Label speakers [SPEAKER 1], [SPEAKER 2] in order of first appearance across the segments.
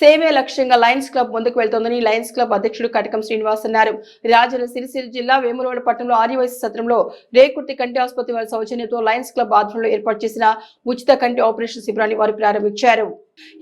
[SPEAKER 1] సేవే లక్ష్యంగా Lions club ముందుకు వెళ్తోందని లయన్స్ క్లబ్ అధ్యక్షుడు కటకం శ్రీనివాస్ అన్నారు. రాజన్న సిరిసిరి జిల్లా వేములవాడ పట్టణంలో ఆర్యవైశ్య సత్రంలో రేకుర్తి కంటి ఆసుపత్రి వారి సౌజన్యంతో లయన్స్ క్లబ్ ఆధ్వర్యంలో ఏర్పాటు చేసిన ఉచిత కంటి ఆపరేషన్ శిబిరాన్ని వారు ప్రారంభించారు.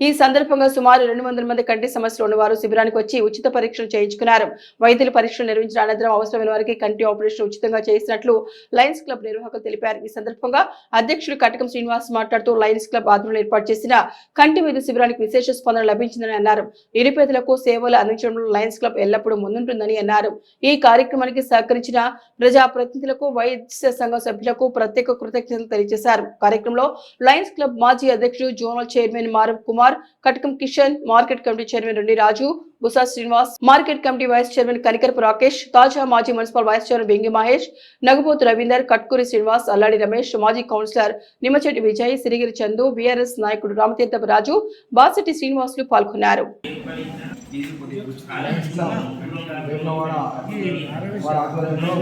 [SPEAKER 1] ఈ సందర్భంగా సుమారు రెండు వందల మంది కంటి సమస్యలు ఉన్నవారు శిబిరానికి వచ్చి ఉచిత పరీక్షలు చేయించుకున్నారు. వైద్యులు పరీక్షలు నిర్వహించిన అనంతరం అవసరమైన వారికి కంటి ఆపరేషన్ ఉచితంగా చేసినట్లు లయన్స్ క్లబ్ నిర్వాహకులు తెలిపారు. ఈ సందర్భంగా అధ్యక్షుడు కటకం శ్రీనివాస్ మాట్లాడుతూ లయన్స్ క్లబ్ ఆధ్వర్యంలో ఏర్పాటు చేసిన కంటి వైద్య శిబిరానికి విశేష స్పందన లభించిందని అన్నారు. నిరుపేదలకు సేవలు అందించడంలో లయన్స్ క్లబ్ ఎల్లప్పుడూ ముందుంటుందని అన్నారు. ఈ కార్యక్రమానికి సహకరించిన ప్రజా ప్రతినిధులకు వైద్య సంఘం సభ్యులకు ప్రత్యేక కృతజ్ఞతలు తెలియజేశారు. కార్యక్రమంలో లయన్స్ క్లబ్ మాజీ అధ్యక్షుడు zonal chairman Maram Kumar Katakam Kishan market committee chairman Reddy Raju Busa Srinivas market committee vice chairman Kanikarapu Rakesh తాజా మాజీ municipal vice chairman Bengi Mahesh Nagapothu Ravinder Katkuri Srinivas Alladi Ramesh మాజీ councillor Nimmachetti Vijay Sirigiri Chandu BRS నాయకుడు రామతీర్థపు రాజు బాసటి శ్రీనివాసులు పాల్గొన్నారు.
[SPEAKER 2] వేములవాడ వారి ఆధ్వర్యంలో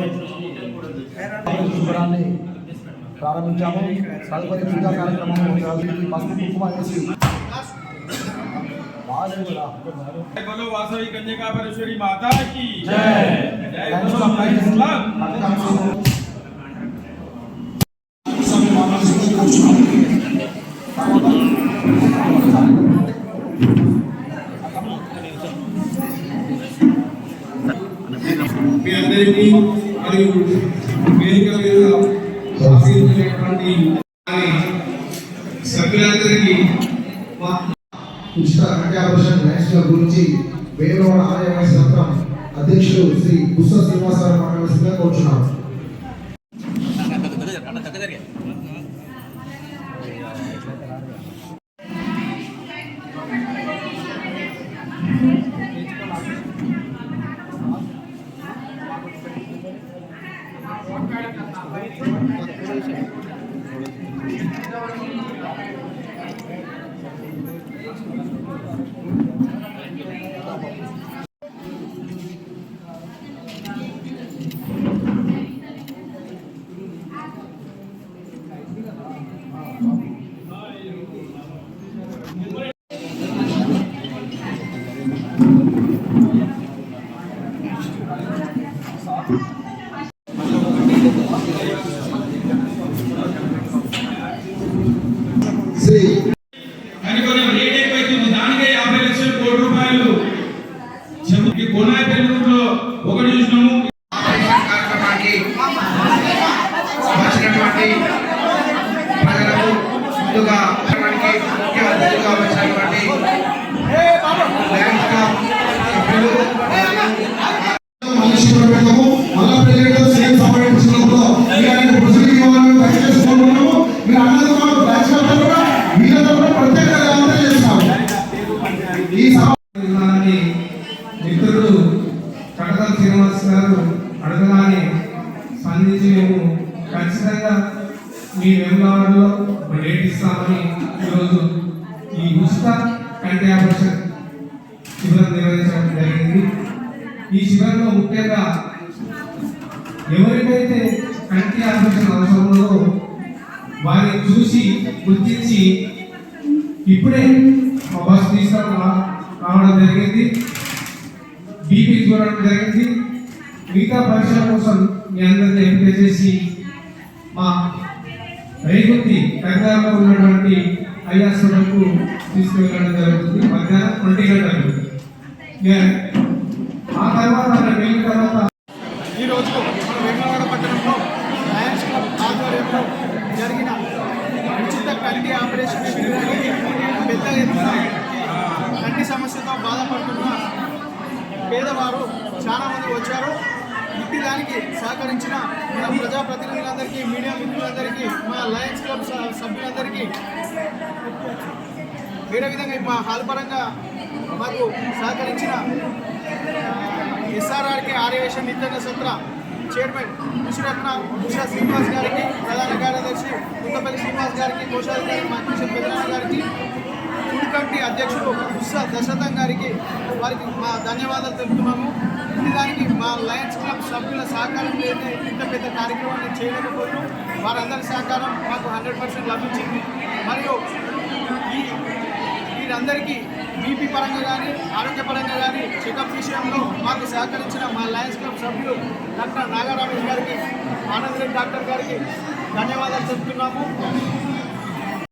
[SPEAKER 2] ప్రారంభించాము. తదుపరి పూజా కార్యక్రమం. పసుపు కుంకుమ వేసి
[SPEAKER 3] बोलो वासवी कन्या परेश्वरी माता की
[SPEAKER 2] जय।
[SPEAKER 3] जय बोलो भाई इस्लाम
[SPEAKER 4] మీ అందరికీ మరియు వేదిక మీద ఆశీర్వదించినటువంటి
[SPEAKER 2] ఉచిత కంట్యాపరేషన్ నేషనల్ గురించి వేములవాడ ఆలయ సత్రం అధ్యక్షుడు శ్రీ బుస్స శ్రీనివాసరావు మాట్లాడాల్సిందిగా కోరుచున్నాను
[SPEAKER 4] you. 何だ? ముందుగా కార్యక్రమానికి ముఖ్య అతిథిగా వచ్చినటువంటి లయన్స్ సభ్యులు
[SPEAKER 2] మళ్ళా సీఎం ఇవ్వాలని మీరు అన్నది మాకు చేస్తాము. ఈ సభ
[SPEAKER 4] మీ వెంబడిలో డేట్ ఇస్తామని ఈరోజు ఈ ఉచిత కంటి ఆపరేషన్ శిబిరం నిర్వహించడం జరిగింది. ఈ శిబిరంలో ముఖ్యంగా ఎవరికైతే కంటి ఆపరేషన్ అవసరంలో వారిని చూసి గుర్తించి ఇప్పుడే మా బస్ తీసుకుని రావడం జరిగింది. బీపీ చూడడం జరిగింది. మిగతా పరీక్షల కోసం మీ అందరినీ ఎంపిక చేసి మా రైగుర్తి కరీంనగర్లో ఉన్నటువంటి ఐ హాస్పిటల్కు తీసుకువెళ్ళడం జరుగుతుంది. మధ్యాహ్నం ఒంటి గంటలకు ఆ తర్వాత అక్కడ వెళ్ళిన తర్వాత
[SPEAKER 5] ఈరోజు మన వేములవాడ పట్టణంలో లయన్స్ క్లబ్ ఆధ్వర్యంలో జరిగిన ఉచిత కంటి ఆపరేషన్ పెద్ద ఎత్తున కంటి సమస్యతో బాధపడుతున్న పేదవారు చేయడానికి దానికి సహకరించిన మన ప్రజాప్రతినిధులందరికీ మీడియా మిత్రులందరికీ మా లయన్స్ క్లబ్ సభ్యులందరికీ వేరే విధంగా మా హాల్ పరంగా మాకు సహకరించిన ఎస్ఆర్ఆర్కే ఆర్యవేశం నిత్యాన్న సత్ర చైర్మన్ విశ్వరత్న ఉషా శ్రీనివాస్ గారికి ప్రధాన కార్యదర్శి కుంటపల్లి శ్రీనివాస్ గారికి కోశాధికారి మా కిషన్ గారికి ఫుడ్ కమిటీ అధ్యక్షుడు ఉషా దశరథం గారికి వారికి మా ధన్యవాదాలు తెలుపుతున్నాము. దానికి మా లయన్స్ క్లబ్ సభ్యుల సహకారం లేదా ఇంత పెద్ద కార్యక్రమాన్ని చేయలేకపోయాం. వారందరి సహకారం మాకు హండ్రెడ్ పర్సెంట్ లభించింది. మరియు ఈ వీరందరికీ బీపీ పరంగా కానీ ఆరోగ్యపరంగా కానీ చెకప్ విషయంలో మాకు సహకరించిన మా లయన్స్ క్లబ్ సభ్యులు డాక్టర్ నాగారావు గారికి ఆనంద్ రెడ్డి డాక్టర్ గారికి ధన్యవాదాలు చెప్తున్నాము